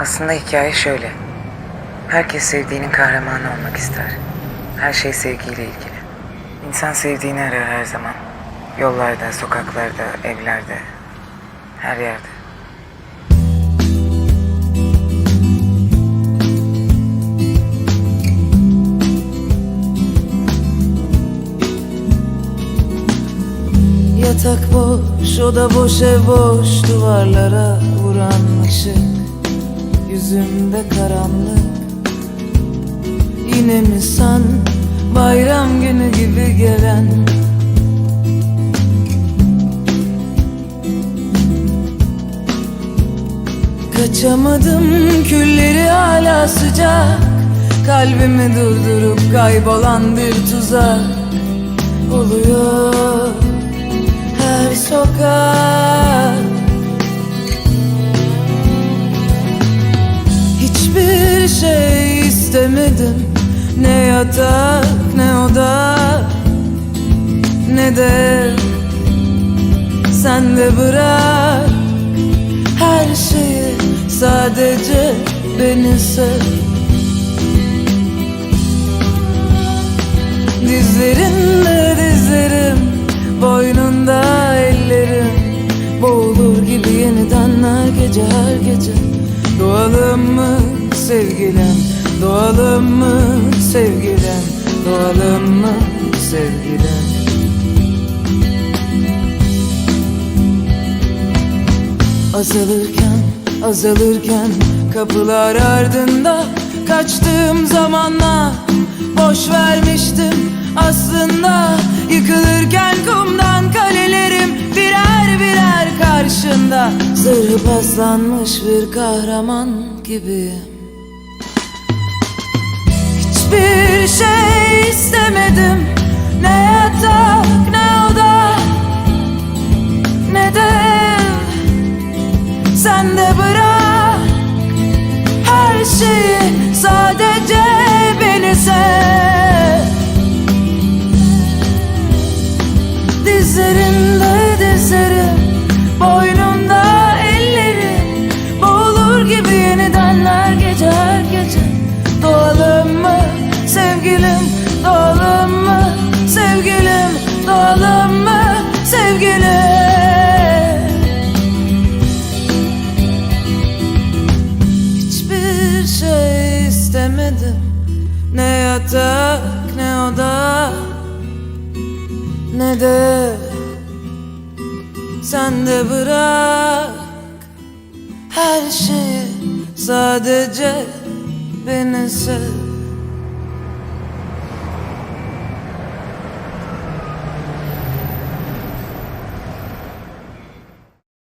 Aslında hikaye şöyle. Herkes sevdiğinin kahramanı olmak ister. Her şey sevgiyle ilgili. İnsan sevdiğini arar her zaman. Yollarda, sokaklarda, evlerde, her yerde. Yatak boş, oda boş, ev boş Duvarlara vuran Yüzümde karanlık. Yine mi san Bayram günü gibi gelen? Kaçamadım külleri hala sıcak. Kalbimi durdurup kaybolan bir tuzak Oluyor. Her sokak istemedim. Ne yatak ne oda Ne de sen de bırak. Her şeyi sadece beni sev. Dizlerinde dizlerim Boynunda ellerim. Boğulur gibi yeniden her gece her gece. Doğalım mı sevgilim Doğalım mı sevgilim Doğalım mı sevgilim Azalırken, azalırken kapılar ardında Kaçtığım zamanla boş vermiştim aslında. Yıkılırken kumdan kalelerim birer birer karşında. Zırhı paslanmış bir kahraman gibiyim Hiçbir şey istemedim. Ne yatak ne oda Ne de ev. Sen de bırak. Her şeyi sadece beni sev. Dizlerinde sevgilim Doğalım mı? Sevgilim Doğalım mı? Sevgilim. Hiçbir şey istemedim. Ne yatak ne oda Ne de Sen de bırak. Her şeyi sadece beni sev